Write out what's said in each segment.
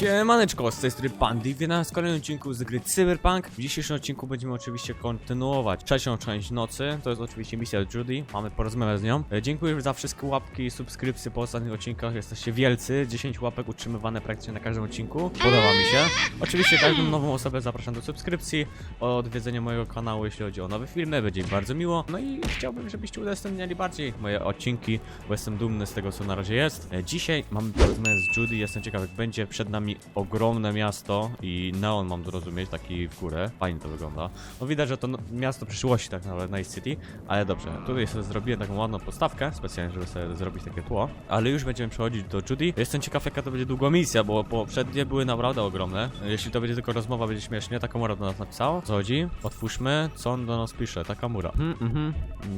Siemaneczko, z tej strony Pandy, witam w kolejnym odcinku z gry Cyberpunk. W dzisiejszym odcinku będziemy oczywiście kontynuować trzecią część nocy. To jest oczywiście misja Judy, mamy porozmawiać z nią. E, Dziękuję za wszystkie łapki i subskrypcje po ostatnich odcinkach, jesteście wielcy. 10 łapek utrzymywane praktycznie na każdym odcinku. Podoba mi się. Oczywiście każdą nową osobę zapraszam do subskrypcji, odwiedzenia mojego kanału, jeśli chodzi o nowe filmy, będzie mi bardzo miło. No i chciałbym, żebyście udostępniali bardziej moje odcinki, bo jestem dumny z tego, co na razie jest. E, Dzisiaj mamy porozmawiać z Judy, jestem ciekaw, jak będzie przed nami ogromne miasto i neon mam zrozumieć, taki w górę. Fajnie to wygląda. No widać, że to miasto przyszłości tak naprawdę, Night City, ale dobrze. Tutaj sobie zrobiłem taką ładną postawkę, specjalnie, żeby sobie zrobić takie tło, ale już będziemy przechodzić do Judy. Jestem ciekaw, jaka to będzie długo misja, bo poprzednie były naprawdę ogromne. Jeśli to będzie tylko rozmowa, będzie śmiesznie. Takamura do nas napisała. Co chodzi? Otwórzmy, co on do nas pisze. Takamura. Mhm, mhm.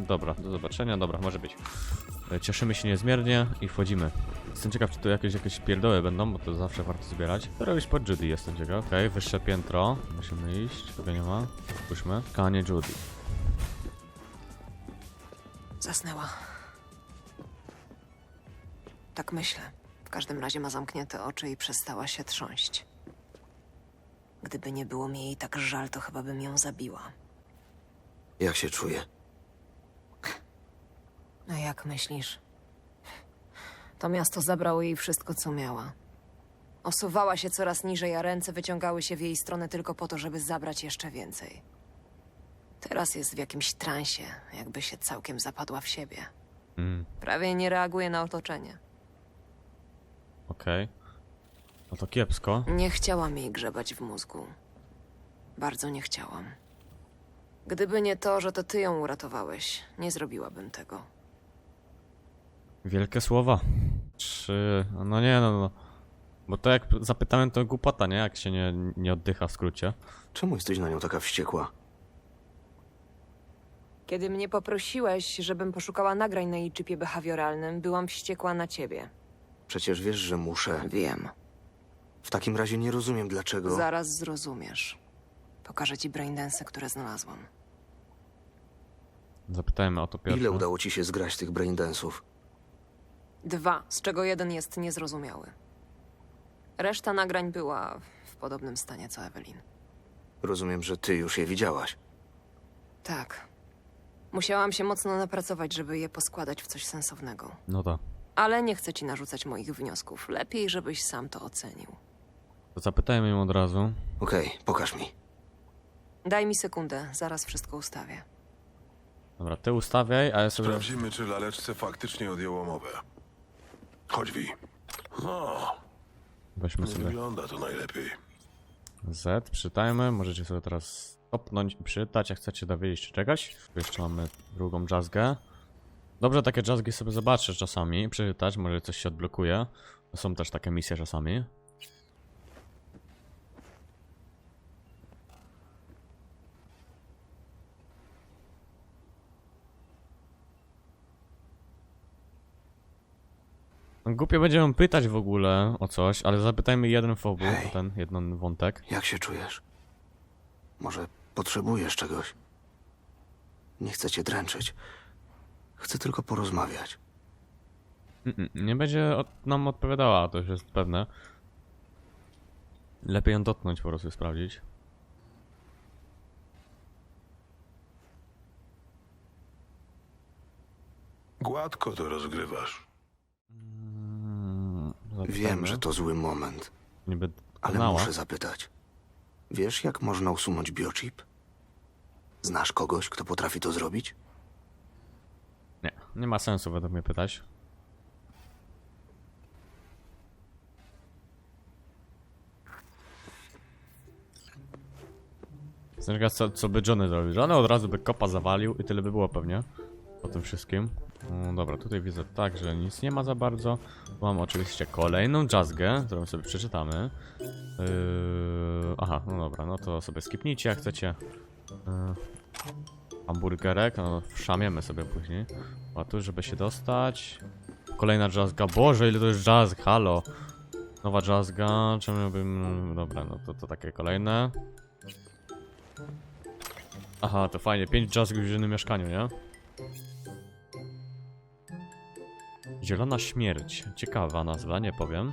Dobra, do zobaczenia, dobra, może być. E, Cieszymy się niezmiernie i wchodzimy. Jestem ciekaw, czy tu jakieś, jakieś pierdoły będą, bo to zawsze warto zbierać. To robić pod Judy, jestem ciekaw. Okej, wyższe piętro. Musimy iść, tego nie ma. Spójrzmy. Kanie Judy. Zasnęła. Tak myślę. W każdym razie ma zamknięte oczy i przestała się trząść. Gdyby nie było mi jej tak żal, to chyba bym ją zabiła. Jak się czuję? A jak myślisz? To miasto zabrało jej wszystko, co miała. Osuwała się coraz niżej, a ręce wyciągały się w jej stronę tylko po to, żeby zabrać jeszcze więcej. Teraz jest w jakimś transie, jakby się całkiem zapadła w siebie. Mm, Prawie nie reaguje na otoczenie. okej. No to kiepsko. Nie chciałam jej grzebać w mózgu. Bardzo nie chciałam. Gdyby nie to, że to ty ją uratowałeś, nie zrobiłabym tego. Wielkie słowa. Czy... No nie, no, no. Bo to jak zapytałem, to głupota, nie? Jak się nie, nie oddycha w skrócie. Czemu jesteś na nią taka wściekła? Kiedy mnie poprosiłeś, żebym poszukała nagrań na jej chipie behawioralnym, byłam wściekła na ciebie. Przecież wiesz, że muszę. Wiem. W takim razie nie rozumiem dlaczego. Zaraz zrozumiesz. Pokażę ci braindensy, które znalazłam. Zapytajmy o to pierwsze. Ile udało ci się zgrać tych braindensów? Dwa, z czego jeden jest niezrozumiały. Reszta nagrań była w podobnym stanie co Evelyn. Rozumiem, że ty już je widziałaś. Tak. Musiałam się mocno napracować, żeby je poskładać w coś sensownego. No to. Ale nie chcę ci narzucać moich wniosków. Lepiej, żebyś sam to ocenił. To zapytajmy ją od razu. Okej, pokaż mi. Daj mi sekundę, zaraz wszystko ustawię. Dobra, ty ustawiaj, a ja sobie... Sprawdzimy, czy laleczce faktycznie odjęło mowę. Chodź, Wi. No, Weźmy nie sobie wygląda to najlepiej. Z, przytajmy. Możecie sobie teraz stopnąć i przytać, jak chcecie dowiedzieć czy czegoś. Tu Jeszcze mamy drugą jazzgę. Dobrze takie jazzgi sobie zobaczyć czasami, przeczytać, może coś się odblokuje. Są też takie misje czasami. Głupio będziemy pytać w ogóle o coś, ale zapytajmy jeden fobu, Hej. ten jeden wątek. Jak się czujesz? Może potrzebujesz czegoś? Nie chcę cię dręczyć. Chcę tylko porozmawiać. Nie będzie od, nam odpowiadała, to już jest pewne. Lepiej ją dotknąć po prostu sprawdzić. Gładko to rozgrywasz. Mm, Wiem, że to zły moment, Niby ale dokonała. muszę zapytać. Wiesz, jak można usunąć biochip? Znasz kogoś, kto potrafi to zrobić? Nie, nie ma sensu według mnie pytać. Jestem ciekaw, co, co by Johnny zrobił. Johnny od razu by kopa zawalił i tyle by było pewnie. Po tym wszystkim. No, dobra, tutaj widzę tak, że nic nie ma za bardzo. Mam oczywiście kolejną jazzgę, którą sobie przeczytamy. Yy... Aha, no dobra, no to sobie skipnijcie jak chcecie. Yy... Hamburgerek, no szamiemy sobie później. A tu, żeby się dostać. Kolejna jazzga. Boże, ile to jest jazz, halo. Nowa jazzga, czemu bym... Dobra, no to, to takie kolejne. Aha, to fajnie, 5 jazzgów w jednym mieszkaniu, nie? Zielona śmierć. Ciekawa nazwa, nie powiem.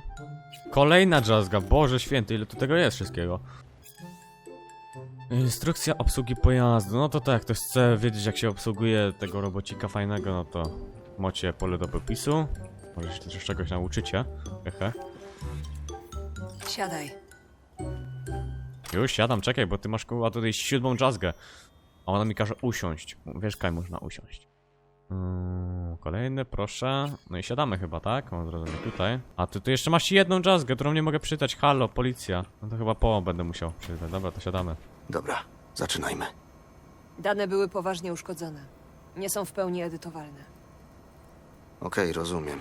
Kolejna jazzga, Boże święty, ile tu tego jest wszystkiego. Instrukcja obsługi pojazdu, no to tak, ktoś chce wiedzieć jak się obsługuje tego robocika fajnego, no to macie pole do popisu. Może się też czegoś nauczycie. Hehe. Siadaj. Już siadam, czekaj, bo ty masz kurwa tutaj siódmą jazzgę. A ona mi każe usiąść. Wiesz, kaj można usiąść. Mm, kolejny, proszę. No i siadamy chyba, tak? Mam zrozumieć tutaj. A ty tu jeszcze masz jedną jazzgę, którą nie mogę przeczytać. Halo, policja. No to chyba połowę będę musiał przeczytać. Dobra, to siadamy. Dobra, zaczynajmy. Dane były poważnie uszkodzone. Nie są w pełni edytowalne. Okej, rozumiem.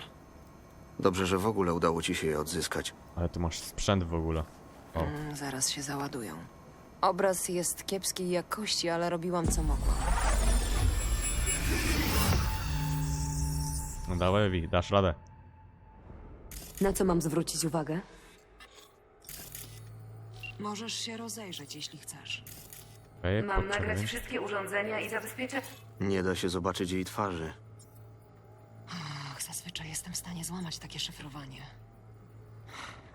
Dobrze, że w ogóle udało ci się je odzyskać. Ale ty masz sprzęt w ogóle. O. Mm, zaraz się załadują. Obraz jest kiepskiej jakości, ale robiłam co mogłam. No dawaj, Ewi, dasz radę. Na co mam zwrócić uwagę? Możesz się rozejrzeć, jeśli chcesz. Okej, Mam nagrać wszystkie urządzenia i zabezpieczyć. Nie da się zobaczyć jej twarzy. Ach, zazwyczaj jestem w stanie złamać takie szyfrowanie.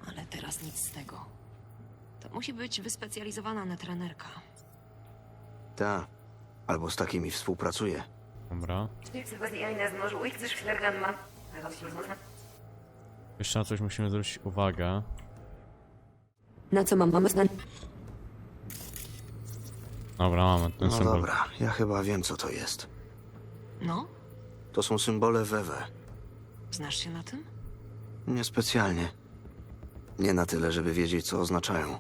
Ale teraz nic z tego. To musi być wyspecjalizowana netrenerka. Ta. Albo z takimi współpracuje. Dobra. Jeszcze na coś musimy zwrócić uwagę. Na co mam mamy. Dobra, mamy ten No symbol. dobra, ja chyba wiem, co to jest. No? To są symbole Wewe. Znasz się na tym? Niespecjalnie. Nie na tyle, żeby wiedzieć, co oznaczają.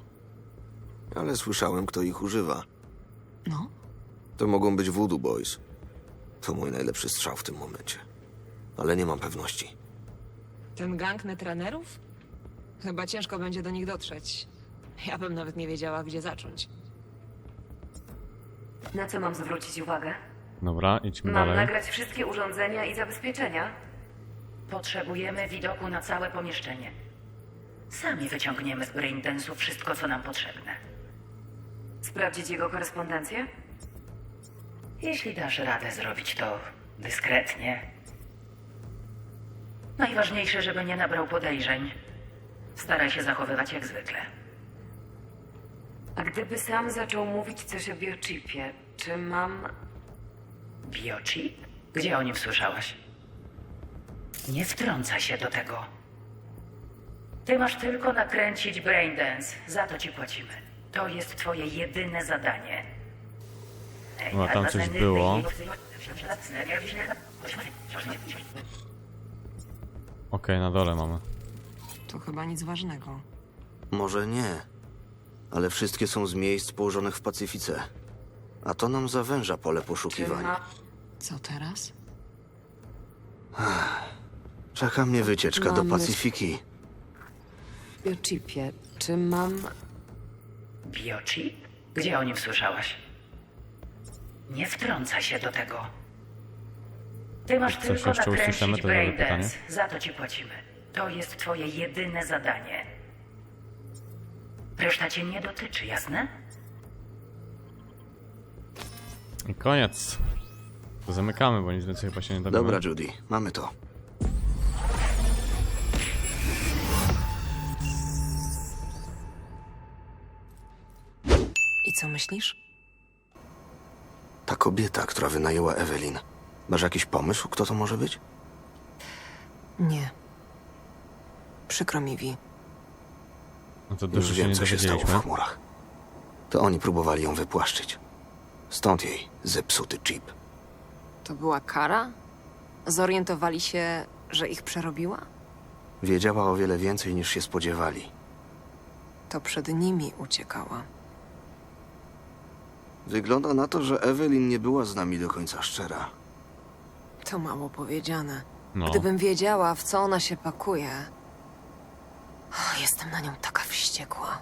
Ale słyszałem, kto ich używa. No? To mogą być Voodoo Boys. To mój najlepszy strzał w tym momencie. Ale nie mam pewności. Ten gang netrenerów? Chyba ciężko będzie do nich dotrzeć. Ja bym nawet nie wiedziała, gdzie zacząć. Na co mam zwrócić uwagę? Dobra, idźmy Mam dalej. nagrać wszystkie urządzenia i zabezpieczenia. Potrzebujemy widoku na całe pomieszczenie. Sami wyciągniemy z Braindensu wszystko, co nam potrzebne. Sprawdzić jego korespondencję? Jeśli dasz radę zrobić to dyskretnie. Najważniejsze, żeby nie nabrał podejrzeń. Staraj się zachowywać jak zwykle. A gdyby sam zaczął mówić coś o biochipie, czy mam Biochip? Gdzie o nim słyszałaś? Nie wtrąca się do tego. Ty masz tylko nakręcić Braindance. Za to ci płacimy. To jest twoje jedyne zadanie. No, tam coś było. Okej, na dole mamy. To chyba nic ważnego. Może nie, ale wszystkie są z miejsc położonych w Pacyfice. A to nam zawęża pole poszukiwań. Co teraz? Czeka mnie wycieczka do Mamy- Pacyfiki. Biochipie, czy mam... Biochip? Gdzie o nim słyszałaś? Nie wtrąca się do tego. Ty masz coś tylko jeszcze usłyszymy, nakręcić to Braindance. Za to ci płacimy. To jest twoje jedyne zadanie. Reszta cię nie dotyczy, jasne? I koniec. To zamykamy, bo nic więcej chyba się nie da. Dobra, Judy, mamy to. I co myślisz? Ta kobieta, która wynajęła Evelyn. Masz jakiś pomysł, kto to może być? Nie. Przykro mi, Vi. No to Już dużo się wiem, nie co się stało w chmurach. To oni próbowali ją wypłaszczyć. Stąd jej zepsuty chip. To była kara? Zorientowali się, że ich przerobiła? Wiedziała o wiele więcej niż się spodziewali. To przed nimi uciekała. Wygląda na to, że Evelyn nie była z nami do końca szczera. To mało powiedziane. No. Gdybym wiedziała, w co ona się pakuje. Jestem na nią taka wściekła.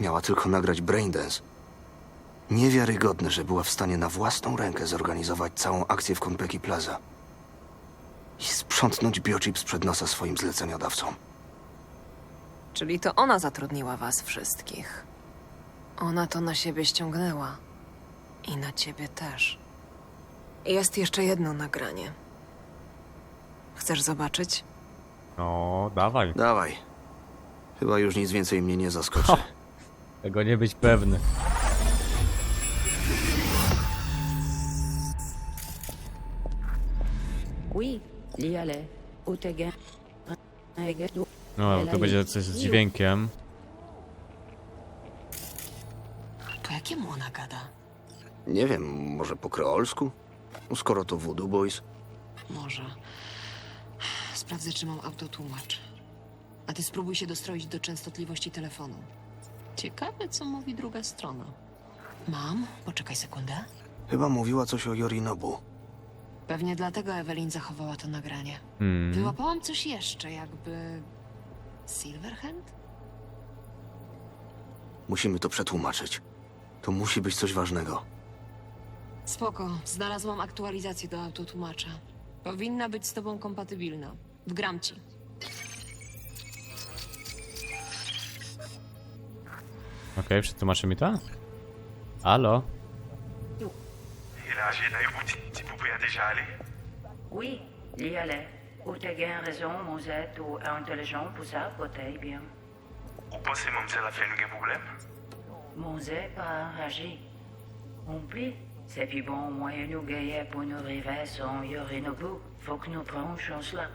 Miała tylko nagrać Braindance. Niewiarygodne, że była w stanie na własną rękę zorganizować całą akcję w Konpeki Plaza. I sprzątnąć biochip sprzed nosa swoim zleceniodawcom. Czyli to ona zatrudniła was wszystkich. Ona to na siebie ściągnęła. I na ciebie też. Jest jeszcze jedno nagranie. Chcesz zobaczyć? No, dawaj. Dawaj. Chyba już nic więcej mnie nie zaskoczy. Ha. Tego nie być pewny. Oui, liale, utege, egedu. No, to będzie coś z dźwiękiem. Po jakiemu ona gada? Nie wiem, może po kreolsku? Skoro to Voodoo Boys. Może. Sprawdzę, czy mam autotłumacz. A ty spróbuj się dostroić do częstotliwości telefonu. Ciekawe, co mówi druga strona. Mam? Poczekaj sekundę. Chyba mówiła coś o Yorinobu. Pewnie dlatego Evelyn zachowała to nagranie. Hmm. Wyłapałam coś jeszcze, jakby... Silverhand? Musimy to przetłumaczyć. To musi być coś ważnego. Spoko, znalazłam aktualizację do autotłumacza. Powinna być z tobą kompatybilna. Wgram ci. Okej, przetłumaczy mi to? Halo? Il a agi d'un tu pouvais déjà aller. Oui, liale, utege raison, mozet ou intelligent pour ça, potay bien. Ou pensez mon a fait un problème? Mozet pas agi. On plie. C'est puis bon, moyen nous gagner pour nous arriver sans Yorinobu. Faut que nous prenions chance là.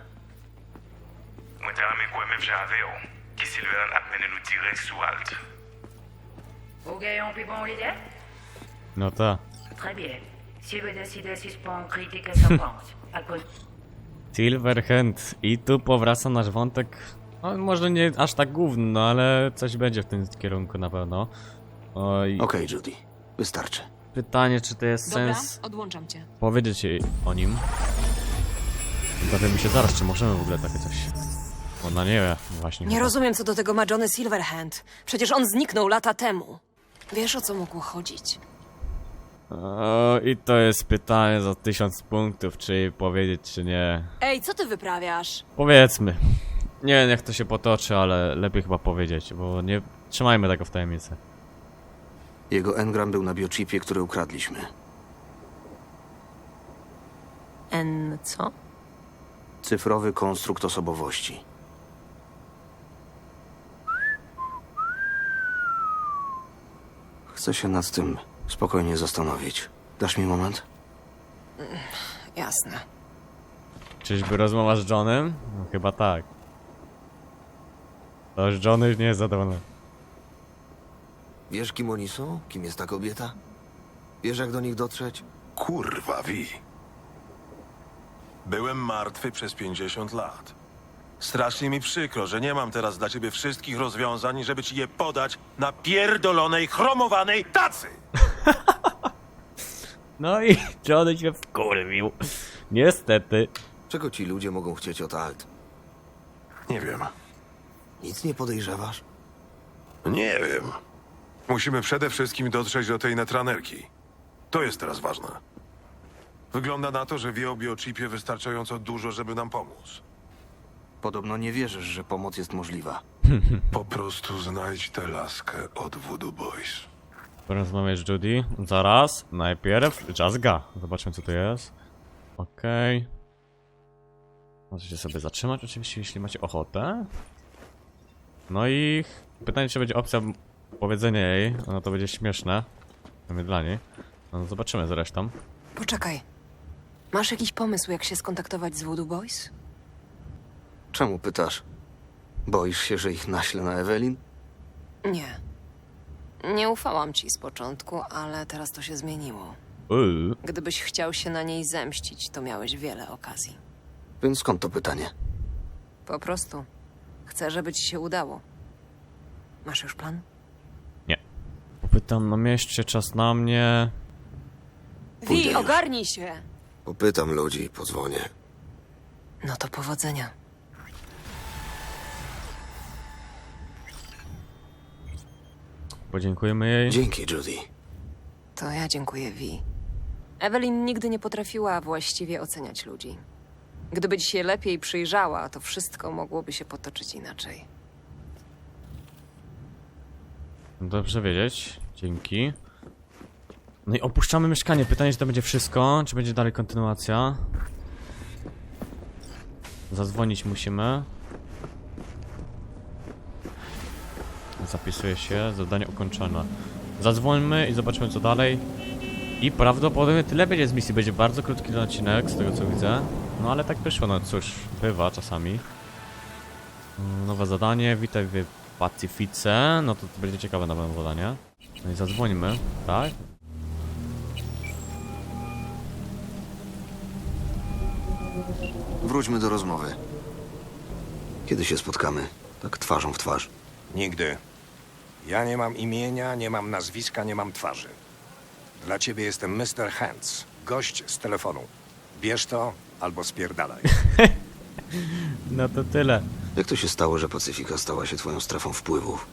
Moi, t'as mis quoi même j'avais, oh. Qui Sylvain a mené nous direct sous Alt. Vous gagnez plus bon l'idée? No to. Très bien. Si vous décidez si on critique sa pense, à cause Silverhand. I tu powraca nasz wątek. No, może nie aż tak główny, no ale coś będzie w tym kierunku na pewno. Oj, Okej, Judy. Wystarczy. Pytanie, czy to jest Dobra, sens odłączam cię. powiedzieć jej o nim. Dowiemy się zaraz, czy możemy w ogóle takie coś. Ona nie wie, właśnie. Nie chyba. rozumiem, co do tego ma Johnny Silverhand. Przecież on zniknął lata temu. Wiesz, o co mogło chodzić? O, I to jest pytanie za tysiąc punktów, czy jej powiedzieć, czy nie. Ej, co ty wyprawiasz? Powiedzmy. Nie wiem, jak to się potoczy, ale lepiej chyba powiedzieć, bo nie trzymajmy tego w tajemnicy. Jego engram był na biochipie, który ukradliśmy. N co? Cyfrowy konstrukt osobowości. Chcę się nad tym spokojnie zastanowić. Dasz mi moment? Jasne. Czyżby rozmowa z Johnem? No, chyba tak. To już Johnny już nie jest zadowolony. Wiesz, kim oni są? Kim jest ta kobieta? Wiesz, jak do nich dotrzeć? Kurwa, wi. Byłem martwy przez 50 lat. Strasznie mi przykro, że nie mam teraz dla ciebie wszystkich rozwiązań, żeby ci je podać na pierdolonej, chromowanej tacy! No i Johnny się wkurwił. Niestety. Czego ci ludzie mogą chcieć od Alt? Nie wiem. Nic nie podejrzewasz? Nie wiem. Musimy przede wszystkim dotrzeć do tej netranerki. To jest teraz ważne. Wygląda na to, że wie o biochipie wystarczająco dużo, żeby nam pomóc. Podobno nie wierzysz, że pomoc jest możliwa. Po prostu znajdź tę laskę od Voodoo Boys. Porozmawiać z Judy. Zaraz. Najpierw Jazzga. Zobaczmy co tu jest. Okej. Możecie sobie zatrzymać oczywiście, jeśli macie ochotę. No i pytanie, czy będzie opcja powiedzenia jej. No to będzie śmieszne. Przynajmniej dla niej. No zobaczymy zresztą. Poczekaj. Masz jakiś pomysł, jak się skontaktować z Voodoo Boys? Czemu pytasz? Boisz się, że ich naślę na Ewelin? Nie. Nie ufałam ci z początku, ale teraz to się zmieniło. Uuu. Gdybyś chciał się na niej zemścić, to miałeś wiele okazji. Więc skąd to pytanie? Po prostu. Chcę, żeby ci się udało. Masz już plan? Popytam na mieście, czas na mnie. Pójdę Wi, już. ogarnij się! Popytam ludzi i pozwonię. No to powodzenia. Podziękujemy jej. Dzięki, Judy. To ja dziękuję Wi. Evelyn nigdy nie potrafiła właściwie oceniać ludzi. Gdyby ci się lepiej przyjrzała, to wszystko mogłoby się potoczyć inaczej. Dobrze wiedzieć. Dzięki. No i opuszczamy mieszkanie. Pytanie, czy to będzie wszystko, czy będzie dalej kontynuacja. Zadzwonić musimy. Zapisuje się, zadanie ukończone. Zadzwońmy i zobaczmy co dalej. I prawdopodobnie tyle będzie z misji. Będzie bardzo krótki ten odcinek, z tego co widzę. No ale tak wyszło, no cóż, bywa czasami. Nowe zadanie, witaj w Pacyfice. No to będzie ciekawe nowe zadanie. No i zadzwońmy, tak? Wróćmy do rozmowy. Kiedy się spotkamy? Tak twarzą w twarz. Nigdy. Ja nie mam imienia, nie mam nazwiska, nie mam twarzy. Dla ciebie jestem Mr. Hands, gość z telefonu. Bierz to albo spierdalaj. No to tyle. Jak to się stało, że Pacyfika stała się twoją strefą wpływów?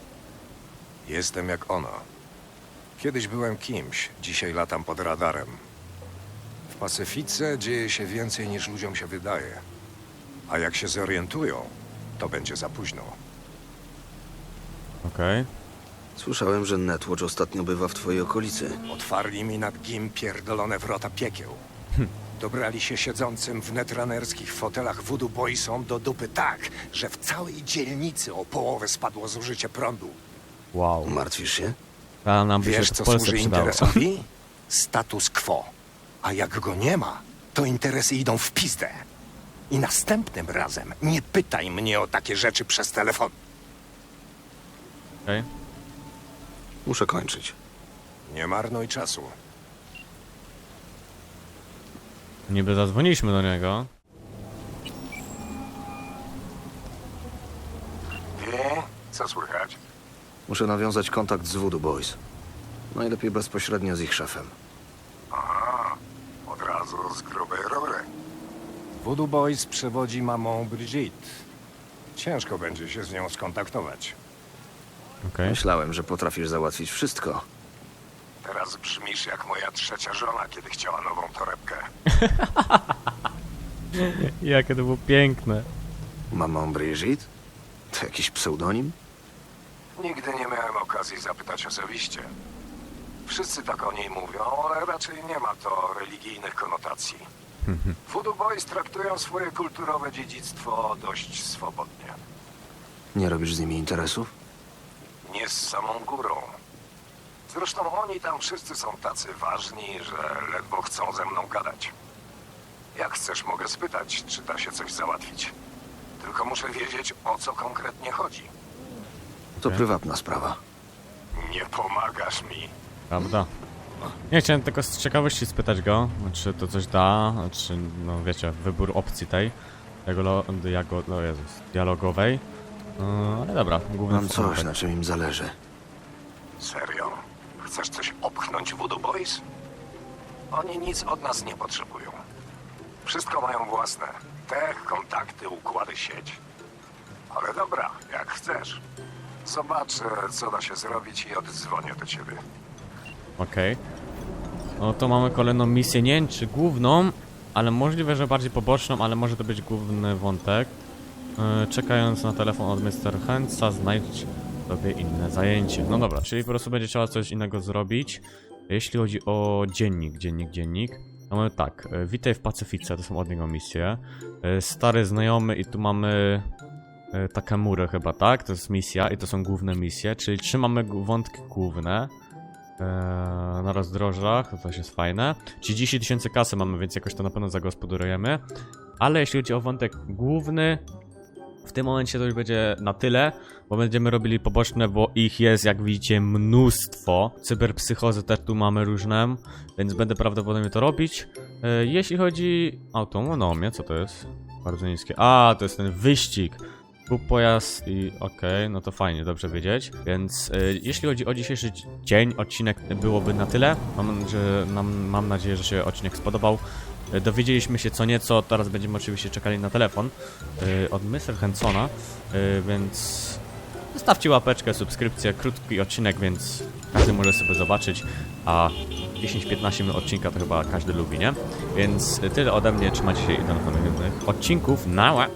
Jestem jak ona. Kiedyś byłem kimś, dzisiaj latam pod radarem. W Pacyfice dzieje się więcej niż ludziom się wydaje. A jak się zorientują, to będzie za późno. Okej. Słyszałem, że Netwatch ostatnio bywa w twojej okolicy. Otwarli mi nad gim pierdolone wrota piekieł. Dobrali się siedzącym w netranerskich fotelach voodoo boysom do dupy tak, że w całej dzielnicy o połowę spadło zużycie prądu. Wow. Martwisz się? A nam by Wiesz, się co w Polsce służy przydało. interesowi? Status quo. A jak go nie ma, to interesy idą w pizdę. I następnym razem nie pytaj mnie o takie rzeczy przez telefon. Okej. Muszę kończyć. Nie marnuj czasu. Niby zadzwoniliśmy do niego. Wie, co słychać? Muszę nawiązać kontakt z Voodoo Boys. Najlepiej bezpośrednio z ich szefem. Aha, od razu z grubej rury. Voodoo Boys przewodzi mamą Brigitte. Ciężko będzie się z nią skontaktować. Okej. Myślałem, że potrafisz załatwić wszystko. Teraz brzmisz jak moja trzecia żona, kiedy chciała nową torebkę. Jakie to było piękne. Mamą Brigitte? To jakiś pseudonim? Nigdy nie miałem okazji zapytać osobiście. Wszyscy tak o niej mówią, ale raczej nie ma to religijnych konotacji. Voodoo Boys traktują swoje kulturowe dziedzictwo dość swobodnie. Nie robisz z nimi interesów? Nie z samą górą. Zresztą oni tam wszyscy są tacy ważni, że ledwo chcą ze mną gadać. Jak chcesz, mogę spytać, czy da się coś załatwić. Tylko muszę wiedzieć, o co konkretnie chodzi. To prywatna sprawa. Nie pomagasz mi. Prawda. Nie chciałem tylko z ciekawości spytać go, czy to coś da, czy no wiecie, wybór opcji tej, tego lo, diago, o Jezus, dialogowej. Yy, ale dobra, główny Mam coś, na czym im zależy. Serio? Chcesz coś opchnąć Voodoo Boys? Oni nic od nas nie potrzebują. Wszystko mają własne. Tech, kontakty, układy sieć. Ale dobra, jak chcesz. Zobaczę, co da się zrobić i oddzwonię do ciebie. Okej. No to mamy kolejną misję, nie wiem czy główną, ale możliwe, że bardziej poboczną, ale może to być główny wątek. Yy, czekając na telefon od Mr. Handsa, znajdź sobie inne zajęcie. No dobra, czyli po prostu będzie trzeba coś innego zrobić. Jeśli chodzi o dziennik, dziennik, dziennik, to mamy tak, yy, witaj w Pacyfice, to są od niego misje. Yy, stary znajomy i tu mamy yy, Takemury chyba, tak? To jest misja i to są główne misje, czyli trzymamy wątki główne. Eee, na rozdrożach, to też jest fajne. 30 tysięcy kasy mamy, więc jakoś to na pewno zagospodarujemy. Ale jeśli chodzi o wątek główny, w tym momencie to już będzie na tyle, bo będziemy robili poboczne, bo ich jest, jak widzicie, mnóstwo. Cyberpsychozy też tu mamy różne, więc będę prawdopodobnie to robić. Eee, jeśli chodzi autonomię, co to jest? Bardzo niskie. A, to jest ten wyścig. Kup pojazd i okej, no to fajnie, dobrze wiedzieć. Więc y, jeśli chodzi o dzisiejszy dzi- dzień, odcinek byłoby na tyle. Mam, że, nam, mam nadzieję, że się odcinek spodobał. Y, dowiedzieliśmy się co nieco, teraz będziemy oczywiście czekali na telefon y, od Mr. Hensona, y, więc zostawcie łapeczkę, subskrypcję, krótki odcinek, więc każdy może sobie zobaczyć, a 10-15 minut odcinka to chyba każdy lubi, nie? Więc tyle ode mnie, trzymajcie się i do następnych odcinków. Nała!